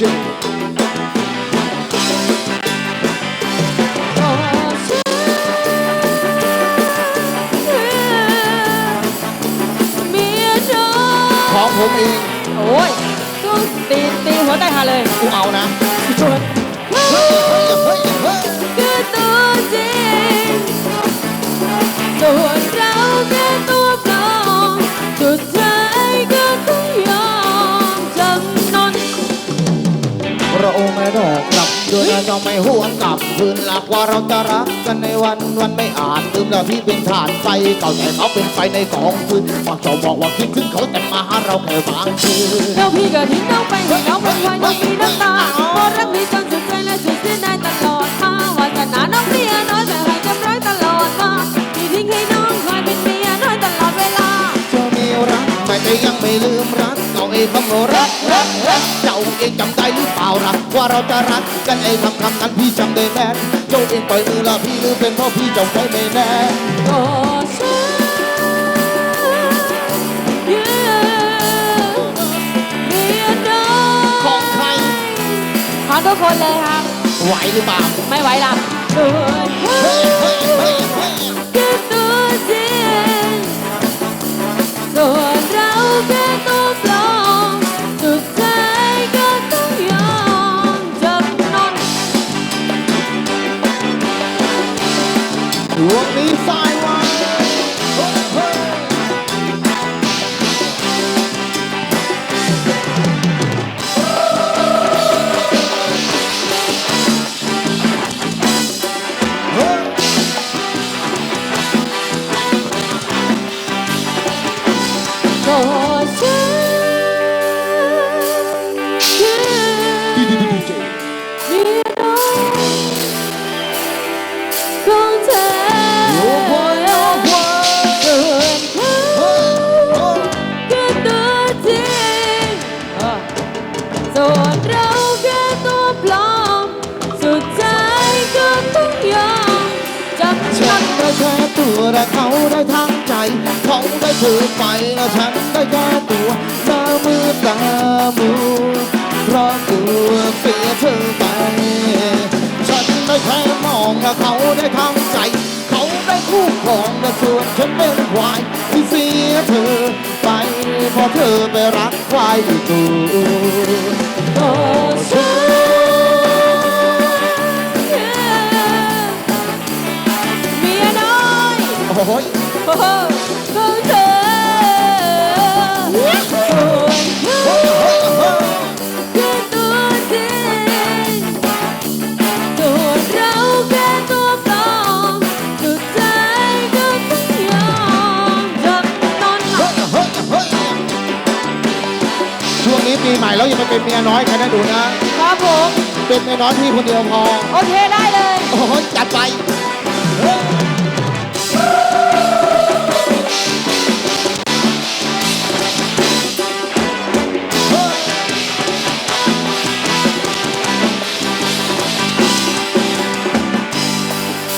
DJ. ของผมเอง โอ้ยเครื่องตีตีหัวใจหาเลย กูเอานะ ดอกกลับด้วยนะเราไม่หวนกลับคืนหลักว่าเราจะรักกันในวันวันไม่อาจลืมเราที่เป็นฐานไฟเก่าแต่เขาเป็นไฟในกองฟืนว่าเขาบอกว่าคิดถึงเขาแต่มาหาเราแค่บางคืนแล้วพี่ก็ทิ้งน้องไปให้น้องเป็นวาน้องมีน้ำตาพราะรักนี้จนสุดใจและสุดสิ้นได้ตลอดมาวาสนาน้องเมียน้อยแต่ให้จำร้อยตลอดมาพี่ทิ้งให้น้องคอยเป็นเมียน้อยตลอดเวลาเจ้ามีรักแต่ยังไม่ลืมรัก เราเองคำว่ารักรักรักเจ้าเองจำได้หรือเปล่ารักว่าเราจะรักกันไอ้คำคำนั้นพี่จำได้แม่นเจ้าเองปล่อยมือละพี่หรือเป็นเพราะพี่จำไว้ไม่แน่ก็ฉันยืนเมียน้อยของใครของทุกคนเลยครับไหวหรือเปล่าไม่ไหวละส่วนเฮ้ยเฮ้ยเฮ้ย ดวง จับฉันได้แค่ตัวและเขาได้ทั้งใจ เขาได้ถือไปและฉันได้แค่ตัวหน้ามือตามูเพราะกลัวเสียเธอไป ฉันได้แค่มองและเขาได้ทั้งใจ เขาได้คู่ครองและส่วนฉันเป็นควายที่เสียเธอไปเพราะเธอไปรักควายอีกตัว ของเธอส่วนเขาเฮ้ยเฮ้ยคือตัวจริงส่วนเราแค่ตัวปลอมสุดท้ายก็ต้องยอมจำนนเฮ้ยเฮ้ยเฮ้ยช่วงนี้ปีใหม่แล้วอย่าไปเป็นเมียน้อยใครนะดูนะ ครับผม เป็นเมียน้อยพี่คนเดียวพอ โอเคได้เลย โอ้โหจัดไปเฮ้ย